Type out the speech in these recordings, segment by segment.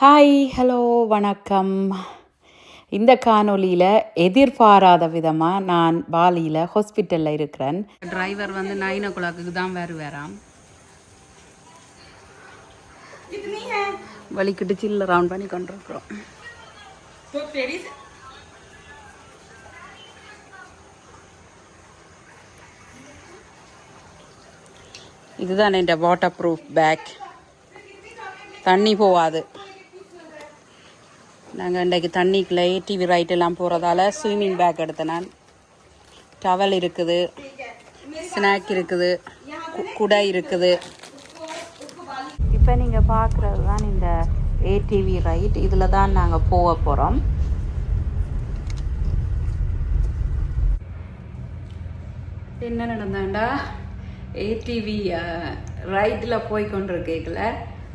Hi hello வணக்கம். இந்த காணொளியில் எதிர்பாராத விதமாக நான் பாலியில் ஹாஸ்பிட்டலில் இருக்கிறேன். டிரைவர் வந்து நைன் ஓ கிளாக்கு தான் வருவாராம். வலிக்கிட்டு சில்ல ரவுண்ட் பண்ணி கொண்டிருக்கிறோம். இதுதான் என் வாட்டர் ப்ரூஃப் பேக் தண்ணி போகாது. நாங்கள் இன்றைக்கு தண்ணிக்குள்ளே டிவி ரைட் எல்லாம் போகிறதால ஸ்விம்மிங் பேக் எடுத்தேன் நான். டவல் இருக்குது ஸ்நாக் இருக்குது குடை இருக்குது. இப்போ நீங்கள் பார்க்குறது தான் இந்த ஏடிவி ரைட் இதில் தான் நாங்கள் போக போகிறோம் என்ன நடந்தாண்டா? ஏடிவி ரைட்டில் போய் கொண்டிருக்கேக்கல.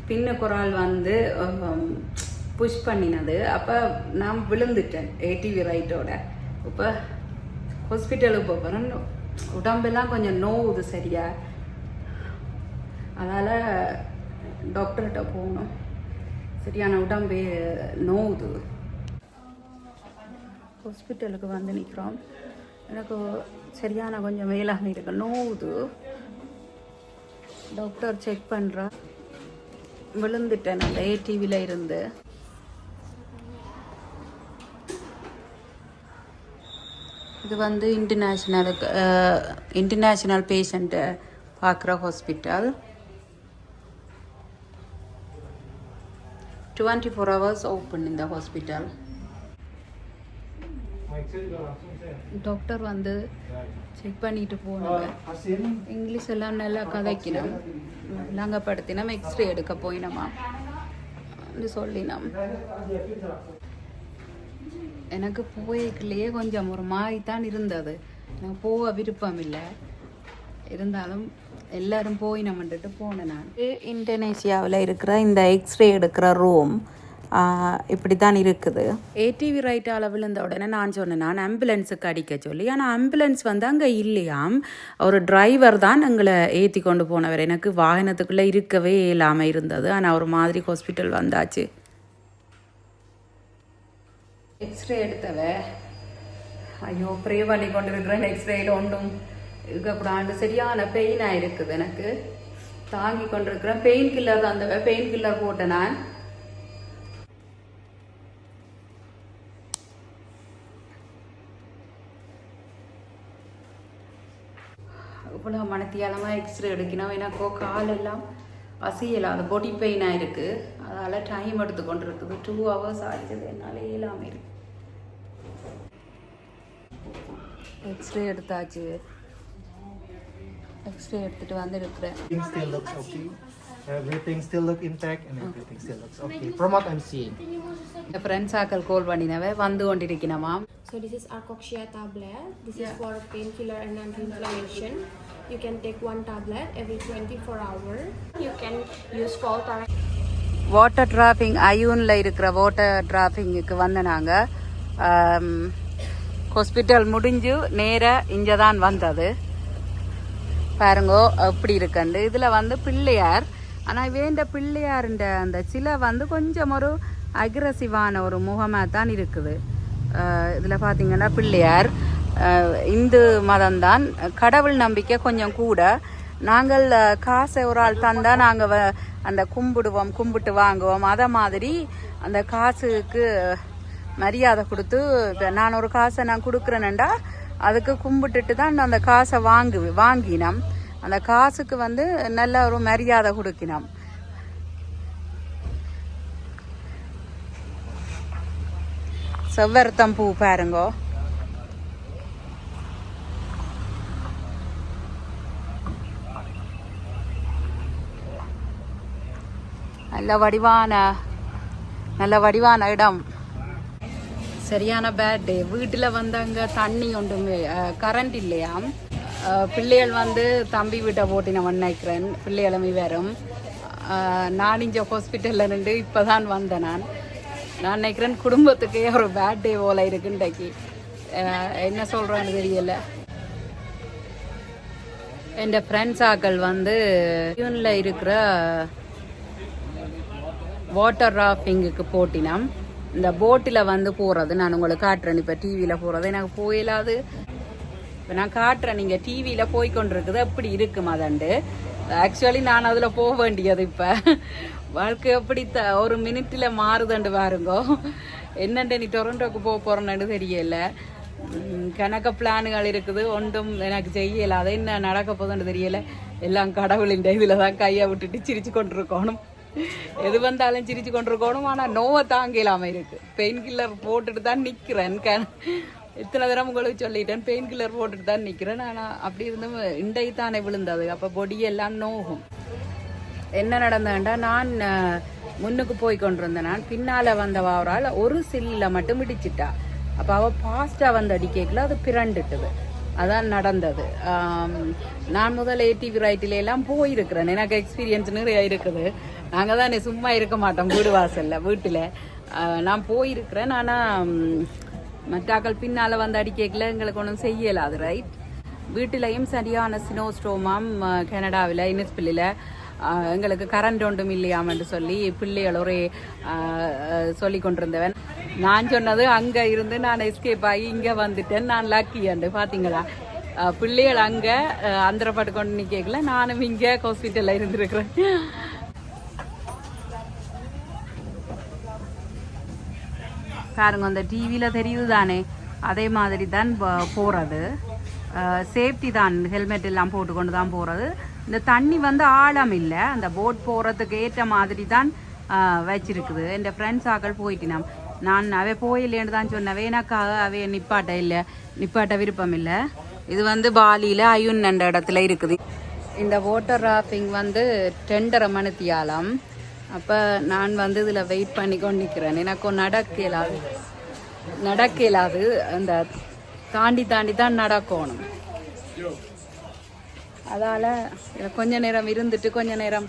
பின்னுக்கு ஒரு ஆள் வந்து புஷ் பண்ணினது. அப்போ நான் விழுந்துட்டேன் ஏடிவி ரைட்டோட இப்போ ஹாஸ்பிட்டலுக்கு போகிறேன் உடம்பெல்லாம் கொஞ்சம் நோவுது சரியா. அதால் டாக்டர்கிட்ட போகணும். சரியான உடம்பு நோவுது. ஹாஸ்பிட்டலுக்கு வந்து நிற்கிறோம் எனக்கு சரியான கொஞ்சம் வேலாக இருக்கு. நோவுது. டாக்டர் செக் பண்ணுறா விழுந்துட்டேன் அந்த ஏடிவியில் இருந்து. இது வந்து இன்டர்நேஷ்னலுக்கு இன்டர்நேஷ்னல் பேஷண்ட்டை பார்க்குற hospital twenty four hours open இந்த ஹாஸ்பிட்டல் டாக்டர் வந்து செக் பண்ணிட்டு போனாங்க. இங்கிலீஷ் எல்லாம் நல்லா கதைக்கினோம் படுத்தினோம் எக்ஸ்ரே எடுக்க போயினோமா? சொல்லினோம். எனக்கு போய்க்குள்ளேயே கொஞ்சம் ஒரு மாதிரி தான் இருந்தது. எனக்கு போக விருப்பம் இல்லை. இருந்தாலும் எல்லாரும் போயினோம்ன்ட்டு போனேன் நான். இந்தோனேசியாவில் இருக்கிற இந்த எக்ஸ்ரே எடுக்கிற ரூம் இப்படி தான் இருக்குது. ஏடிவி ரைட்டால் விழுந்த உடனே நான் சொன்னேன் நான் ஆம்புலன்ஸுக்கு அடிக்க சொல்லி. ஆனால் ஆம்புலன்ஸ் வந்து அங்கே இல்லையாம். ஒரு டிரைவர் தான் எங்களை ஏற்றி கொண்டு போனவர். எனக்கு வாகனத்துக்குள்ளே இருக்கவே இல்லாமல் இருந்தது. ஆனால் ஒரு மாதிரி ஹாஸ்பிட்டல் வந்தாச்சு. எக்ஸ்ரே எடுத்தவ. ஐயோ ப்ரே பண்ணி கொண்டு இருக்கிறேன் எக்ஸ்ரேயில் ஒன்றும் இருக்கக்கூடாது. சரியான பெயினாக இருக்குது எனக்கு. தாங்கி கொண்டிருக்கிறேன். பெயின் கில்லர் தான் அந்த பெயின் கில்லர் போட்டேன் நான். இவ்வளோ மனத்தியாலமாக எக்ஸ்ரே எடுக்கணும் எனக்கோ காலெல்லாம் அசையலாம் அது பொடி பெயினாக இருக்குது அதால் டைம் எடுத்து கொண்டு இருக்குது டூ ஹவர்ஸ் ஆகிடுது என்னால் இயலாமல் இருக்கு எக்ஸ்ரே எடுத்தாச்சு எக்ஸ்ரே எடுத்துட்டு வந்து இருக்கிறேன் Everything still look intact and everything still looks okay. From what I'm seeing. என் ஃப்ரெண்ட்ஸ் ஆக்கள் கால் பண்ணினவ வந்து கொண்டிருக்கணுமாம் So this is Arcoxia tablet. This is for painkiller and anti-inflammation. You can take one tablet every 24 hours. You can use Voltaren. Water டிராஃபிங் அயூனில் இருக்கிற water டிராஃபிங்குக்கு வந்து நாங்கள் hospital um, முடிஞ்சு நேராக இங்கே தான் வந்தது. பாருங்கோ அப்படி இருக்கண்டு. இதில் வந்து பிள்ளையார். ஆனால் வேண்ட பிள்ளையாருன்ற அந்த சிலை வந்து கொஞ்சம் ஒரு அக்ரஸிவான ஒரு முகமாக தான் இருக்குது இதில் பார்த்தீங்கன்னா பிள்ளையார். இந்து மதம்தான். கடவுள் நம்பிக்கை கொஞ்சம் கூட. நாங்கள் காசை ஒரு ஆள் தந்தால் நாங்கள் அந்த கும்பிடுவோம் கும்பிட்டு வாங்குவோம். அதை மாதிரி அந்த காசுக்கு மரியாதை கொடுத்து நான் ஒரு காசை நான் கொடுக்குறேனேண்டா அதுக்கு கும்பிட்டுட்டு தான் அந்த காசை வாங்கு வாங்கினோம். அந்த காசுக்கு வந்து நல்ல ஒரு மரியாதை கொடுக்கினோம். செவ்வரத்தம் பூ பாருங்கோ. நல்ல வடிவான நல்ல வடிவான இடம். சரியான பேட் டே வீட்டில் வந்து அங்கே தண்ணி ஒன்றுமே கரண்ட் இல்லையாம் பிள்ளைகள் வந்து தம்பி வீட்டை போட்டு நான் நினைக்கிறேன் பிள்ளைகளுமே வரும் நான் இங்கே ஹாஸ்பிட்டலில் நின்று இப்போ தான் வந்தேன் நான். நான் நினைக்கிறேன் குடும்பத்துக்கே ஒரு பேட் டே போல இருக்குன்றைக்கு என்ன சொல்கிறேன்னு தெரியல. என் ஃப்ரெண்ட்ஸாக்கள் வந்து யூனில் இருக்கிற வாட்டர் ராஃபிங்குக்கு போட்டினம். இந்த போட்டில் வந்து போகிறது நான் உங்களுக்கு காட்டுறேன். இப்போ டிவியில் போகிறது எனக்கு போயிடாது இப்போ நான் காட்டுறேன். நீங்கள் டிவியில் போய் கொண்டிருக்குது எப்படி இருக்கும் அதண்டு ஆக்சுவலி நான் அதில் போக வேண்டியது இப்போ. வாழ்க்கை எப்படி த ஒரு மினிட்டில் மாறுதண்டு பாருங்கோ. என்னண்டு நீ டொரண்டோக்கு போக போகிறேன்னு தெரியல. கணக்க பிளானுகள் இருக்குது. ஒன்றும் எனக்கு செய்யலை. அதை என்ன நடக்க போகுதுன்னு தெரியல. எல்லாம் கடவுளின் இதில் தான் கையை விட்டுட்டு சிரிச்சு கொண்டிருக்கணும். எது வந்தாலும் சிரிச்சு கொண்டிருக்கணும். ஆனால் நோவை தாங்க இல்லாம இருக்கு. பெயின் கில்லர் போட்டுட்டு தான் நிற்கிறேன் இத்தனை தடவை உங்களுக்கு சொல்லிட்டேன். பெயின் கில்லர் போட்டுட்டு தான் நிற்கிறேன் ஆனால் அப்படி இருந்தும் இண்டை தானே விழுந்தது. அப்போ பொடியெல்லாம் நோகும். என்ன நடந்தேன்டா நான் முன்னுக்கு போய் கொண்டிருந்தேன். நான் பின்னால் வந்தவாவரால் ஒரு சில்லில் மட்டும் இடிச்சிட்டா. அப்போ அவள் ஃபாஸ்ட்டாக வந்து அடிக்கல அது பிறண்டுட்டுது. அதான் நடந்தது. நான் முதல்ல ஏடிவி ரைட்டில எல்லாம் போயிருக்கிறேன். எனக்கு எக்ஸ்பீரியன்ஸ் நிறைய இருக்குது. நாங்கள் தானே சும்மா இருக்க மாட்டோம் வீடு வாசலில் வீட்டில். நான் போயிருக்கிறேன் ஆனால் மற்றாக்கள் பின்னால் வந்து அடிக்கல எங்களுக்கு ஒன்றும் செய்யலை அது ரைட் வீட்டிலையும் சரியான ஸ்னோ ஸ்டோமாம் கனடாவில் இனிஸ்பில்லில் எங்களுக்கு கரண்ட் ஒன்றும் இல்லையாமன்று சொல்லி பிள்ளைகள் ஒரே சொல்லி கொண்டிருந்தவன். நான் சொன்னது அங்கே இருந்து நான் எஸ்கேப் ஆகி இங்கே வந்துட்டேன். நான் லக்கி அண்டு பார்த்தீங்களா பிள்ளைகள் அங்கே அந்தரப்பட்டு கொண்டு நிற்கல நானும் இங்கே ஹாஸ்பிட்டலில் இருந்திருக்கிறேன். பாருங்க அந்த டிவியில் தெரியுது தானே அதே மாதிரி தான் போகிறது சேஃப்டி தான் ஹெல்மெட் எல்லாம் போட்டுக்கொண்டு தான் போகிறது இந்த தண்ணி வந்து ஆழம் இல்லை. அந்த போட் போகிறதுக்கு ஏற்ற மாதிரி தான் வச்சிருக்குது. என் ஃப்ரெண்ட்ஸ் ஆக்கள் போயிட்டினான் நான் அவை போயில்லேன்னு தான் சொன்னவே வேணாக்காக அவைய நிப்பாட்ட இல்லை. நிப்பாட்ட விருப்பம் இல்லை. இது வந்து பாலியில் அயுன் என்ற இடத்துல இருக்குது. இந்த வாட்டர் ராஃபிங் வந்து டெண்டரை மணித்தியாலம். அப்போ நான் வந்து இதில் வெயிட் பண்ணி கொண்டு நிற்கிறேன் எனக்கு நடக்க இயலாது நடக்க இயலாது அந்த தாண்டி தாண்டி தான் நடக்கணும். அதால் கொஞ்ச நேரம் இருந்துட்டு கொஞ்ச நேரம்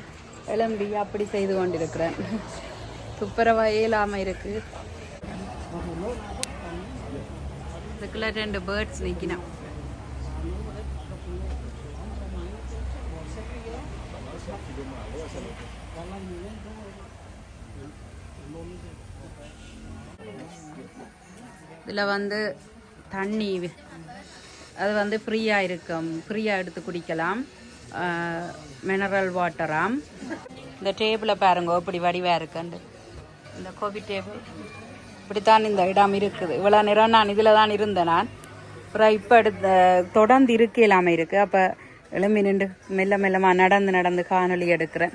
எழும்பி அப்படி செய்து கொண்டிருக்கிறேன். துப்புரவா இயலாமல் இருக்கு. இதுக்குள்ள ரெண்டு பேர்ட்ஸ் நிற்கணும் இதில் வந்து தண்ணி அது வந்து ஃப்ரீயாக இருக்கும். ஃப்ரீயாக எடுத்து குடிக்கலாம். மினரல் வாட்டராம் இந்த டேபிளை பாருங்க இப்படி வடிவாக இருக்குண்டு இந்த கோபி டேபிள் இப்படித்தான் இந்த இடம் இருக்குது. இவ்வளோ நேரம் நான் இதில் தான் இருந்தேன் நான். அப்புறம் இப்போ எடுத்த தொடர்ந்து இருக்கு இல்லாமல் இருக்குது அப்போ எழும்பி நின்று மெல்ல மெல்லமாக நடந்து நடந்து காணொளி எடுக்கிறேன்.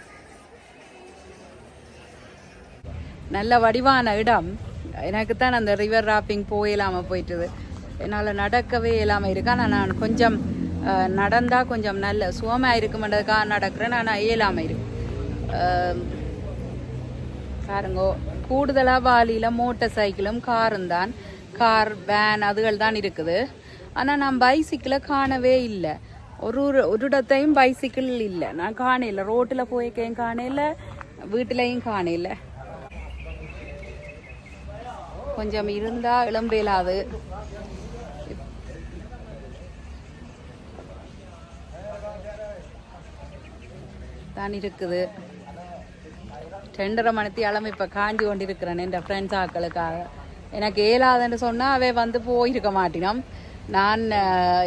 நல்ல வடிவான இடம். எனக்கு தான் அந்த ரிவர் ராப்பிங் போயிலாம போயிட்டுது. என்னால் நடக்கவே இல்லாமல் இருக்கு. ஆனால் நான் கொஞ்சம் நடந்தால் கொஞ்சம் நல்ல சுகமாக இருக்குமென்றதுக்காக நடக்கிறேன். ஆனால் இயலாமல் இருக்கு. பாருங்கோ கூடுதலாக பாலியில் மோட்டர் சைக்கிளும் காரும் தான். கார் வேன் அதுகள் தான் இருக்குது. ஆனால் நான் பைசிக்கிளை காணவே இல்லை. ஒரு ஒரு ஒரு இடத்தையும் பைசிக்கிள் இல்லை. நான் காணையில் ரோட்டில் போயிருக்கேன் காணையில் வீட்டிலையும் காணையில கொஞ்சம் இருந்தா இளம்பேலாது தான் இருக்குது. ரெண்டரை மணித்தி அளவு இப்போ காஞ்சி கொண்டிருக்கிறேன் என் ஃப்ரெண்ட்ஸ் ஆக்களுக்காக. எனக்கு ஏலாதுன்னு சொன்னால் அவை வந்து போயிருக்க மாட்டினோம். நான்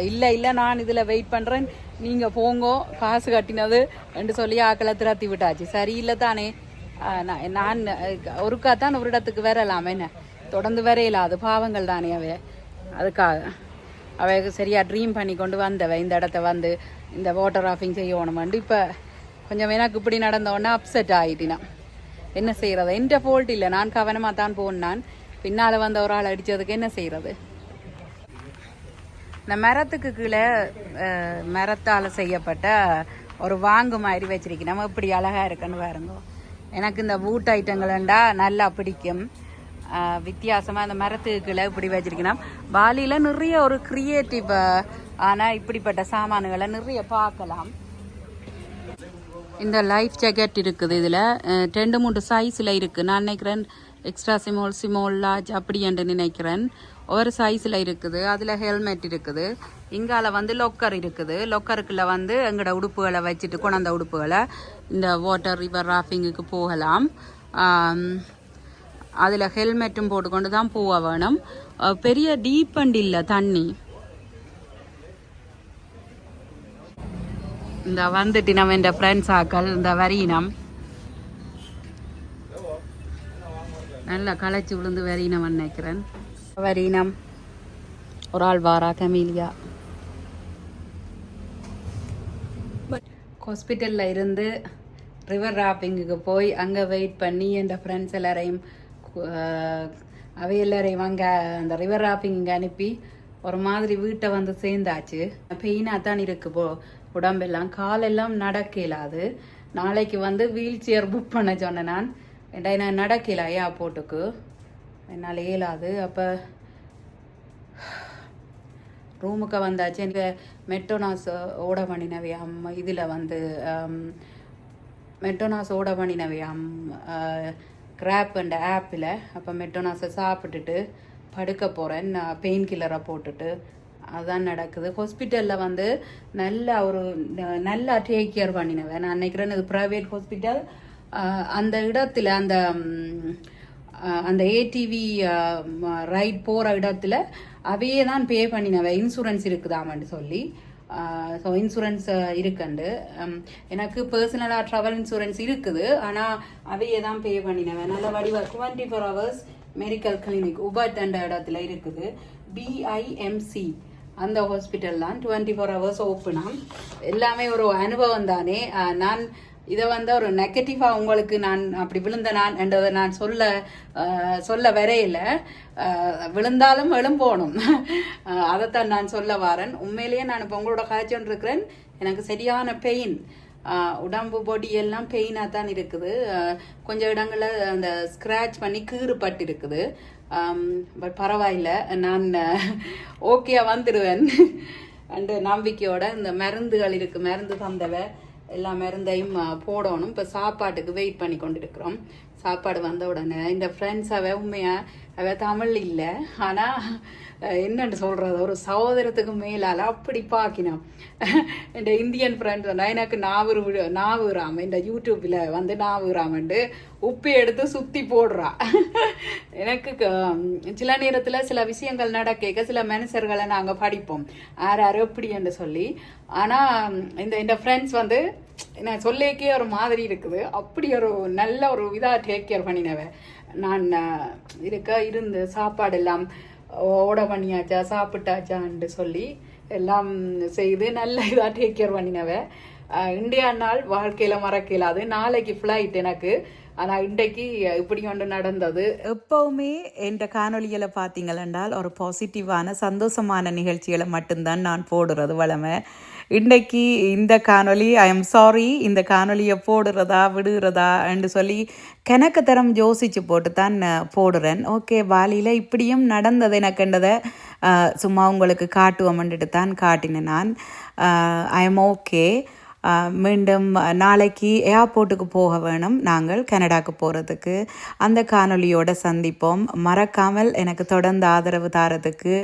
இல்லை இல்லை நான் இதில் வெயிட் பண்ணுறேன் நீங்கள் போங்கோ காசு கட்டினது என்று சொல்லி ஆக்களை திரத்தி விட்டாச்சு. சரி இல்லை தானே. நான் நான் ஒருக்கா தான் ஒரு இடத்துக்கு வரலாம் என்ன? தொடர்ந்து வரையில அது பாவங்கள் தானே அவை. அதுக்காக. அவை சரியாக ட்ரீம் பண்ணி கொண்டு வந்தவ இந்த இடத்த வந்து இந்த வாட்டர் ஆஃபிங் செய்யணுமெண்டு இப்போ கொஞ்சம் எனக்கு இப்படி நடந்தோடனே அப்செட் ஆகிட்டினான் என்ன செய்கிறது எந்த ஃபோல்ட் இல்லை. நான் கவனமாக தான் போனான். பின்னால் வந்த ஒரு ஆள் அடித்ததுக்கு என்ன செய்கிறது இந்த மரத்துக்கு கீழே மரத்தால் செய்யப்பட்ட ஒரு வாங்கு மாதிரி வச்சிருக்கேன். நம்ம இப்படி அழகாக இருக்குன்னு பாருங்க. எனக்கு இந்த பூட் ஐட்டங்கள்ண்டா நல்லா பிடிக்கும். வித்தியாசமாக அந்த இந்த மரத்துக்கு கீழே இப்படி வச்சிருக்கணும். பாலியில் நிறைய ஒரு கிரியேட்டிவ் ஆனால் இப்படிப்பட்ட சாமான்களை நிறைய பார்க்கலாம். இந்த லைஃப் ஜாக்கெட் இருக்குது இதில். ரெண்டு மூன்று சைஸில் இருக்குது நான் நினைக்கிறேன் எக்ஸ்ட்ரா சிமோல் சிமோல் லார்ஜ் அப்படி என்று நினைக்கிறேன். ஒரு சைஸில் இருக்குது. அதில் ஹெல்மெட் இருக்குது. இங்கால வந்து லொக்கர் இருக்குது. லொக்கருக்குள்ள வந்து எங்களோட உடுப்புகளை வச்சுட்டு கொண்டாந்த உடுப்புகளை இந்த வாட்டர் ரிவர் ராஃபிங்குக்கு போகலாம். அதில் ஹெல்மெட்டும் போட்டுக்கொண்டு தான் போக வேணும். பெரிய டீப் அண்ட் இல்லை தண்ணி. இந்த வந்துட்டு நம்ம இந்த ஃப்ரெண்ட்ஸ் ஆக்கள் இந்த வரியினம். நல்லா களைச்சி விழுந்து வரியினம் நினைக்கிறேன். வரியினம். ஒரு ஆள் வாரா கமீலியா. ஹாஸ்பிட்டலில் இருந்து ரிவர் ராப்பிங்குக்கு போய் அங்கே வெயிட் பண்ணி என் ஃப்ரெண்ட்ஸ் எல்லாரையும் அவை எல்லாரையும் அந்த ரிவர் ராப்பிங்க அனுப்பி ஒரு மாதிரி வீட்டை வந்து சேர்ந்தாச்சு. பெயினாக தான் இருக்கு போ உடம்பெல்லாம் காலெல்லாம் நடக்க இயலாது. நாளைக்கு வந்து வீல் சேர் புக் பண்ண சொன்னேன் நான். ஏன்டா நான் நடக்கல ஏர்போர்ட்டுக்கு என்னால் இயலாது. அப்போ ரூமுக்கு வந்தாச்சு. எனக்கு மெட்டோனாஸ் ஓட பண்ணினவையாம் இதில் வந்து மெட்டோனாஸ் ஓட பண்ணினவையாம் கிராப் அண்ட் ஆப்பில் அப்போ மெட்டோனாஸை சாப்பிட்டுட்டு படுக்க போகிறேன் நான் பெயின் கில்லரை போட்டுட்டு. அதுதான் நடக்குது. ஹாஸ்பிட்டலில் வந்து நல்ல ஒரு நல்லா டேக் கேர் பண்ணினவன். நான் நினைக்கிறேன் இது ப்ரைவேட் ஹாஸ்பிட்டல் அந்த இடத்துல அந்த அந்த ஏடிவி ரைட் போகிற இடத்துல அவையே தான் பே பண்ணினவன். இன்சூரன்ஸ் இருக்குதாமன்னு சொல்லி. ஸோ இன்சூரன்ஸ் இருக்குண்டு. எனக்கு பர்சனலாக ட்ராவல் இன்சூரன்ஸ் இருக்குது. ஆனால் அவையே தான் பே பண்ணினேன் நல்ல வடிவா twenty four hours medical clinic உபட் என்ற இடத்துல இருக்குது. பிஐஎம்சி அந்த ஹாஸ்பிட்டல் தான் டுவெண்ட்டி ஃபோர் ஹவர்ஸ் ஓப்பனாம் எல்லாமே ஒரு அனுபவம் தானே. நான் இதை வந்து ஒரு நெகட்டிவாக உங்களுக்கு நான் அப்படி விழுந்த நான் என்றதை நான் சொல்ல சொல்ல வரையில விழுந்தாலும் எழும்போணும். அதைத்தான் நான் சொல்ல வரேன். உண்மையிலேயே நான் இப்போ உங்களோட காய்ச்சல் இருக்கிறேன். எனக்கு சரியான பெயின் உடம்பு பொடி எல்லாம் பெயினாக தான் இருக்குது. கொஞ்சம் இடங்களில் அந்த ஸ்க்ராட்ச் பண்ணி கீறுபட்டு இருக்குது பட் பரவாயில்ல. நான் ஓகேயா வந்துடுவேன் அண்டு நம்பிக்கையோட இந்த மருந்துகள் இருக்குது மருந்து தந்தவை. எல்லா மருந்தையும் போடணும். இப்போ சாப்பாட்டுக்கு வெயிட் பண்ணி கொண்டு இருக்கிறோம் சாப்பாடு வந்த உடனே இந்த ஃப்ரெண்ட்ஸ் அவ உண்மையாக அவ தமிழ் இல்லை. ஆனால் என்னென்னு சொல்கிறது ஒரு சகோதரத்துக்கு மேலால் அப்படி பாக்கினோம் இந்த இந்தியன் ஃப்ரெண்ட்ஸ் சொன்னால் எனக்கு நாவூர் விடு இந்த யூடியூப்பில் வந்து நாவூராமண்டு உப்பு எடுத்து சுற்றி போடுறா. எனக்கு க- சில நேரத்தில் சில விஷயங்கள் நடக்க சில மனுஷர்களை நாங்கள் படிப்போம். யார் யார் எப்படி என்று சொல்லி. ஆனால் இந்த இந்த ஃப்ரெண்ட்ஸ் வந்து நான் சொல்லிக்கே ஒரு மாதிரி இருக்குது. அப்படி ஒரு நல்ல ஒரு இதாக டேக் கேர் பண்ணினவ நான் இருக்க இருந்து சாப்பாடு எல்லாம் ஓட பண்ணியாச்சா சாப்பிட்டாச்சான்னு சொல்லி எல்லாம் செய்து நல்ல இதாக டேக் கேர் பண்ணினவ இந்தியா நாள் வாழ்க்கையில் மறக்க இல்லாது நாளைக்கு ஃப்ளைட் எனக்கு. ஆனால் இன்றைக்கு இப்படி ஒன்று நடந்தது. எப்போவுமே என்ற காணொலிகளை பார்த்தீங்களென்றால் ஒரு பாசிட்டிவான சந்தோஷமான நிகழ்ச்சிகளை மட்டும்தான் நான் போடுறது வளமை. இன்றைக்கு இந்த காணொலி ஐ எம் சாரி இந்த காணொலியை போடுறதா விடுகிறதா என்று சொல்லி கணக்கு தரம் யோசித்து போட்டு தான் போடுறேன். ஓகே பாலியில் இப்படியும் நடந்தது எனக்குன்றதை சும்மா உங்களுக்கு காட்டுவோம்ன்ட்டு தான் காட்டினேன் நான். ஐ எம் ஓகே மீண்டும் நாளைக்கு ஏர்போர்ட்டுக்கு போக வேணும். நாங்கள் கனடாக்கு போகிறதுக்கு அந்த காணொளியோட சந்திப்போம். மறக்காமல் எனக்கு தொடர்ந்து ஆதரவு தாரதுக்கு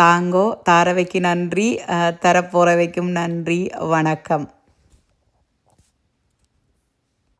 தாங்கோ தாரவைக்கு நன்றி தரப்போறவைக்கும் நன்றி. வணக்கம்.